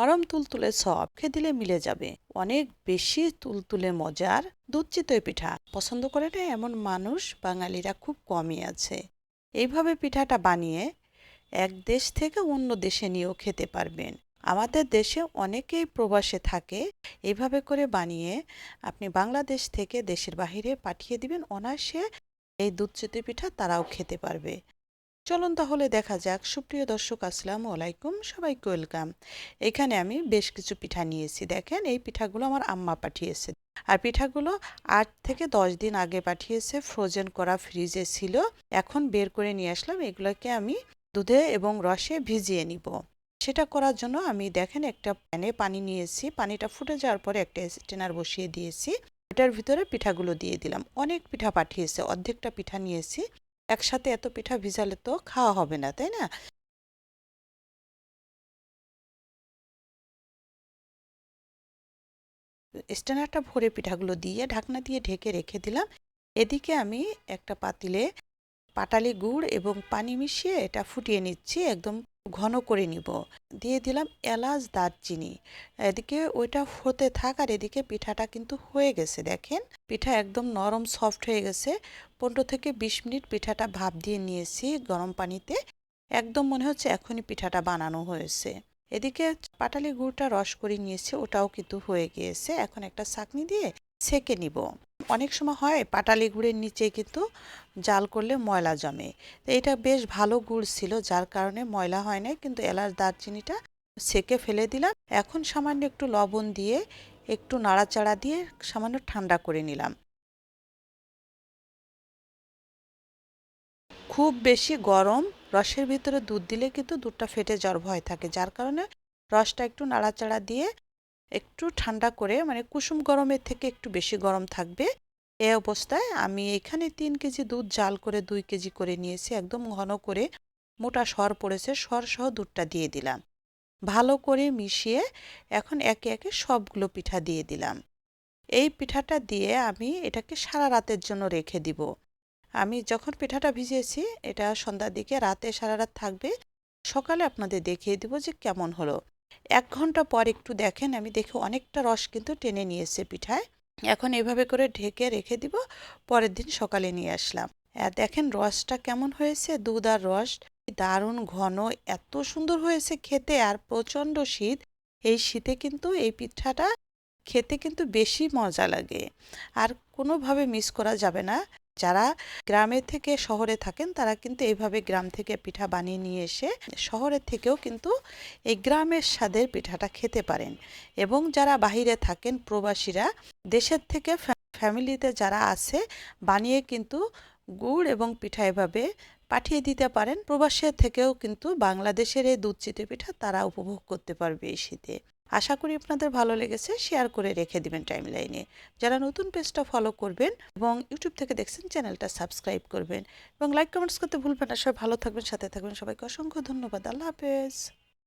নরম তুলতুলে সব খেয়ে দিলে মিলে যাবে। অনেক বেশি তুলতুলে মজার দুধ চিতই পিঠা। পছন্দ করে না এমন মানুষ বাঙালিরা খুব কমই আছে। এইভাবে পিঠাটা বানিয়ে এক দেশ থেকে অন্য দেশে নিয়েও খেতে পারবেন। আমাদের দেশে অনেকেই প্রবাসে থাকে। এইভাবে করে বানিয়ে আপনি বাংলাদেশ থেকে দেশের বাহিরে পাঠিয়ে দিবেন। অনায়াসে এই দুধ চিতই পিঠা তারাও খেতে পারবে। চলুন তাহলে দেখা যাক। সুপ্রিয় দর্শক, আসসালামু আলাইকুম। সবাইকে ওয়েলকাম। এখানে আমি বেশ কিছু পিঠা নিয়েছি। দেখেন, এই পিঠাগুলো আমার আম্মা পাঠিয়েছে। আর পিঠাগুলো আট থেকে দশ দিন আগে পাঠিয়েছে। ফ্রোজেন করা ফ্রিজে ছিল। এখন বের করে নিয়ে আসলাম। এগুলোকে আমি দুধে এবং রসে ভিজিয়ে নিব। সেটা করার জন্য আমি দেখেন একটা প্যানে পানি নিয়েছি। পানিটা ফুটে যাওয়ার পরে একটা স্টেনার বসিয়ে দিয়েছি। এটার ভিতরে পিঠাগুলো দিয়ে দিলাম। অনেক পিঠা পাঠিয়েছে। অর্ধেকটা পিঠা নিয়েছি। একসাথে এত পিঠা ভিজালে তো খাওয়া হবে না, তাই না? স্ট্যান্ডারটা ভরে পিঠাগুলো দিয়ে ঢাকনা দিয়ে ঢেকে রেখে দিলাম। এদিকে আমি একটা পাতিলে পাটালি গুড় এবং পানি মিশিয়ে এটা ফুটিয়ে নিচ্ছি, একদম ঘন করে নিব। দিয়ে দিলাম এলাচ দারচিনি। এদিকে ওইটা হতে থাক আর এদিকে পিঠাটা কিন্তু হয়ে গেছে, দেখেন। পিঠা একদম নরম সফট হয়ে গেছে। পনেরো থেকে বিশ মিনিট পিঠাটা ভাপ দিয়ে নিয়েছি গরম পানিতে। একদম মনে হচ্ছে এখনই পিঠাটা বানানো হয়েছে। এদিকে পাটালি গুড়টা রস করে নিয়েছি, ওটাও কিন্তু হয়ে গিয়েছে। এখন একটা চাকনি দিয়ে সেকে নিব। অনেক সময় হয় পাটালি গুড়ের নিচে কিন্তু জাল করলে ময়লা জমে। তো এটা বেশ ভালো গুড় ছিল, যার কারণে ময়লা হয় নাই, কিন্তু এলাচ, দারচিনিটা সেকে ফেলে দিলাম। এখন সামান্য একটু লবণ দিয়ে একটু নাড়াচাড়া দিয়ে সামান্য ঠান্ডা করে নিলাম। খুব বেশি গরম, রসের ভিতরে দুধ দিলে কিন্তু দুধটা ফেটে যাওয়ার ভয় থাকে, যার কারণে রসটা একটু নাড়াচাড়া দিয়ে একটু ঠান্ডা করে মানে কুসুম গরমের থেকে একটু বেশি গরম থাকবে। এ অবস্থায় আমি এখানে তিন কেজি দুধ জাল করে দুই কেজি করে নিয়েছি, একদম ঘন করে। মোটা সর পড়েছে, সর সহ দুধটা দিয়ে দিলাম। ভালো করে মিশিয়ে এখন একে একে সবগুলো পিঠা দিয়ে দিলাম। এই পিঠাটা দিয়ে আমি এটাকে সারা রাতের জন্য রেখে দিব। আমি যখন পিঠাটা ভিজিয়েছি, এটা সন্ধ্যার দিকে, রাতে সারা রাত থাকবে। সকালে আপনাদের দেখিয়ে দিব যে কেমন হলো। এক ঘণ্টা পর একটু দেখেন, আমি দেখে অনেকটা রস কিন্তু টেনে নিয়েছে পিঠায়। এখন এভাবে করে ঢেকে রেখে দিব, পরের দিন সকালে নিয়ে আসলাম। দেখেন রসটা কেমন হয়েছে, দুধ আর রস। দারুণ ঘন, এত সুন্দর হয়েছে খেতে আর প্রচণ্ড শীত। এই শীতে কিন্তু এই পিঠাটা খেতে কিন্তু বেশি মজা লাগে। আর কোনোভাবে মিস করা যাবে না। যারা গ্রামের থেকে শহরে থাকেন, তারা কিন্তু এইভাবে গ্রাম থেকে পিঠা বানিয়ে নিয়ে এসে শহরের থেকেও কিন্তু এই গ্রামের স্বাদের পিঠাটা খেতে পারেন। এবং যারা বাহিরে থাকেন, প্রবাসীরা দেশের থেকে ফ্যামিলিতে যারা আছে, বানিয়ে কিন্তু গুড় এবং পিঠা এভাবে পাঠিয়ে দিতে পারেন। প্রবাসের থেকেও কিন্তু বাংলাদেশের এই দুধ চিতে পিঠা তারা উপভোগ করতে পারবে এই শীতে। আশা করি আপনাদের ভালো লেগেছে শেয়ার করে রেখে দিবেন টাইম লাইনে যারা নতুন পেজটা ফলো করবেন এবং ইউটিউব থেকে দেখছেন চ্যানেলটা সাবস্ক্রাইব করবেন। এবং লাইক কমেন্টস করতে ভুলবেন না। সবাই ভালো থাকবেন, সাথে থাকবেন। সবাইকে অসংখ্য ধন্যবাদ। আল্লাহ হাফেজ।